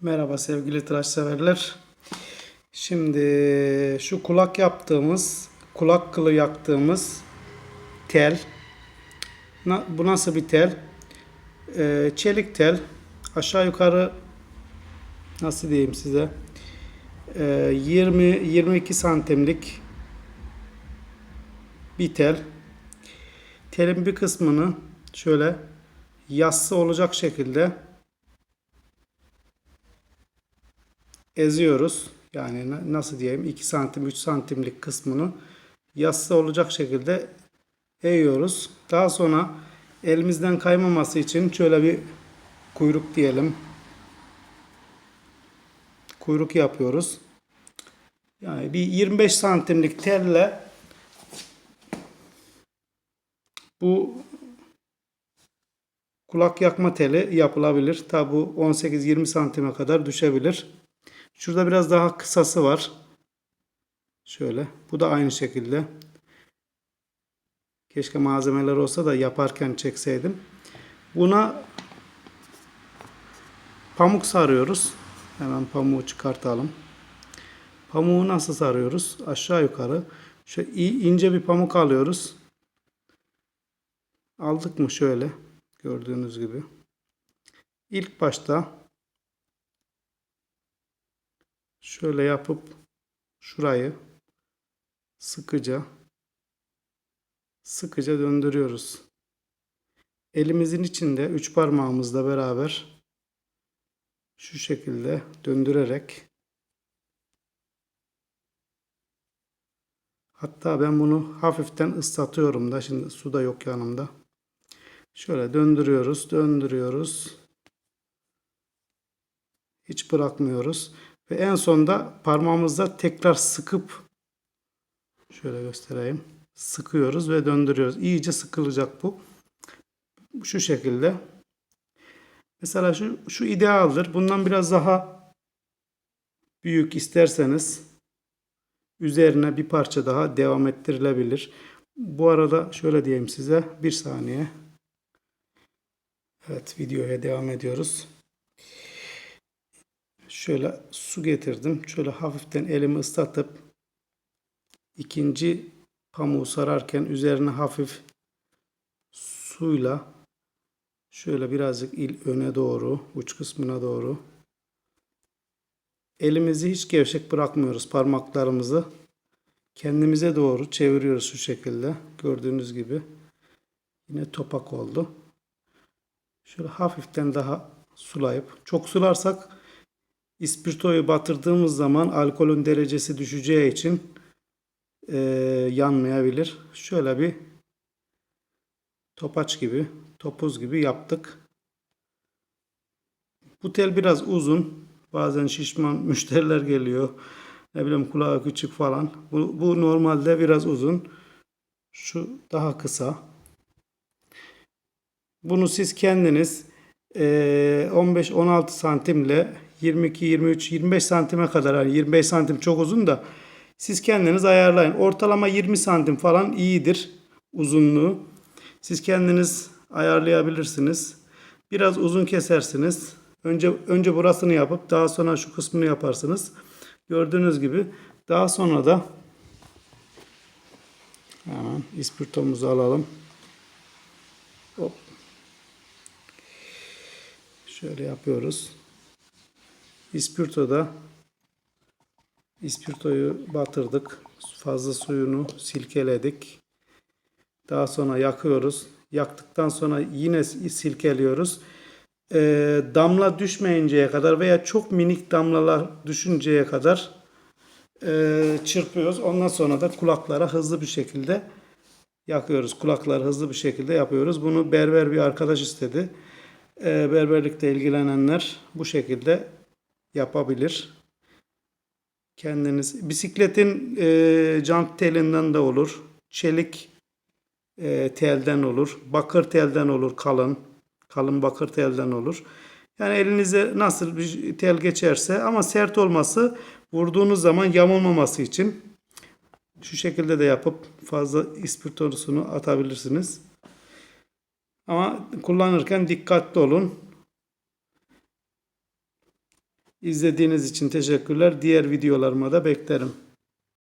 Merhaba sevgili tıraş severler. Şimdi şu kulak yaptığımız, kulak kılı yaktığımız tel. Bu nasıl bir tel? Ee, çelik tel. Aşağı yukarı nasıl diyeyim size? Ee, 20-22 santimlik bir tel. Telin bir kısmını şöyle yassı olacak şekilde eziyoruz. Yani na- nasıl diyeyim 2 santim 3 santimlik kısmını yassı olacak şekilde eğiyoruz. Daha sonra elimizden kaymaması için şöyle bir kuyruk diyelim. Kuyruk yapıyoruz. Yani bir 25 santimlik telle bu kulak yakma teli yapılabilir. Tabi bu 18-20 santime kadar düşebilir. Şurada biraz daha kısası var. Şöyle. Bu da aynı şekilde. Keşke malzemeler olsa da yaparken çekseydim. Buna pamuk sarıyoruz. Hemen pamuğu çıkartalım. Pamuğu nasıl sarıyoruz? Aşağı yukarı. Şöyle ince bir pamuk alıyoruz. Aldık mı şöyle gördüğünüz gibi. İlk başta şöyle yapıp şurayı sıkıca sıkıca döndürüyoruz. Elimizin içinde üç parmağımızla beraber şu şekilde döndürerek hatta ben bunu hafiften ıslatıyorum da şimdi su da yok yanımda. Şöyle döndürüyoruz, döndürüyoruz. Hiç bırakmıyoruz. Ve en sonda parmağımızla tekrar sıkıp şöyle göstereyim. Sıkıyoruz ve döndürüyoruz. İyice sıkılacak bu. Şu şekilde. Mesela şu, şu idealdir. Bundan biraz daha büyük isterseniz üzerine bir parça daha devam ettirilebilir. Bu arada şöyle diyeyim size. Bir saniye. Evet videoya devam ediyoruz. Şöyle su getirdim. Şöyle hafiften elimi ıslatıp ikinci pamuğu sararken üzerine hafif suyla şöyle birazcık il öne doğru, uç kısmına doğru elimizi hiç gevşek bırakmıyoruz parmaklarımızı kendimize doğru çeviriyoruz şu şekilde gördüğünüz gibi yine topak oldu. Şöyle hafiften daha sulayıp çok sularsak İspirtoyu batırdığımız zaman alkolün derecesi düşeceği için e, yanmayabilir. Şöyle bir topaç gibi, topuz gibi yaptık. Bu tel biraz uzun. Bazen şişman müşteriler geliyor. Ne bileyim kulağı küçük falan. Bu, bu normalde biraz uzun. Şu daha kısa. Bunu siz kendiniz e, 15-16 santimle 22, 23, 25 santime kadar yani 25 santim çok uzun da siz kendiniz ayarlayın. Ortalama 20 santim falan iyidir uzunluğu. Siz kendiniz ayarlayabilirsiniz. Biraz uzun kesersiniz. Önce önce burasını yapıp daha sonra şu kısmını yaparsınız. Gördüğünüz gibi daha sonra da hemen ispirtomuzu alalım. Hop. Şöyle yapıyoruz. İspirtoda ispirtoyu batırdık. Fazla suyunu silkeledik. Daha sonra yakıyoruz. Yaktıktan sonra yine silkeliyoruz. Ee, damla düşmeyinceye kadar veya çok minik damlalar düşünceye kadar e, çırpıyoruz. Ondan sonra da kulaklara hızlı bir şekilde yakıyoruz. Kulakları hızlı bir şekilde yapıyoruz. Bunu berber bir arkadaş istedi. Ee, berberlikte ilgilenenler bu şekilde yapabilir. Kendiniz bisikletin e, jant telinden de olur. Çelik e, telden olur. Bakır telden olur kalın. Kalın bakır telden olur. Yani elinize nasıl bir tel geçerse ama sert olması vurduğunuz zaman yamulmaması için şu şekilde de yapıp fazla ispirtosunu atabilirsiniz. Ama kullanırken dikkatli olun. İzlediğiniz için teşekkürler. Diğer videolarıma da beklerim.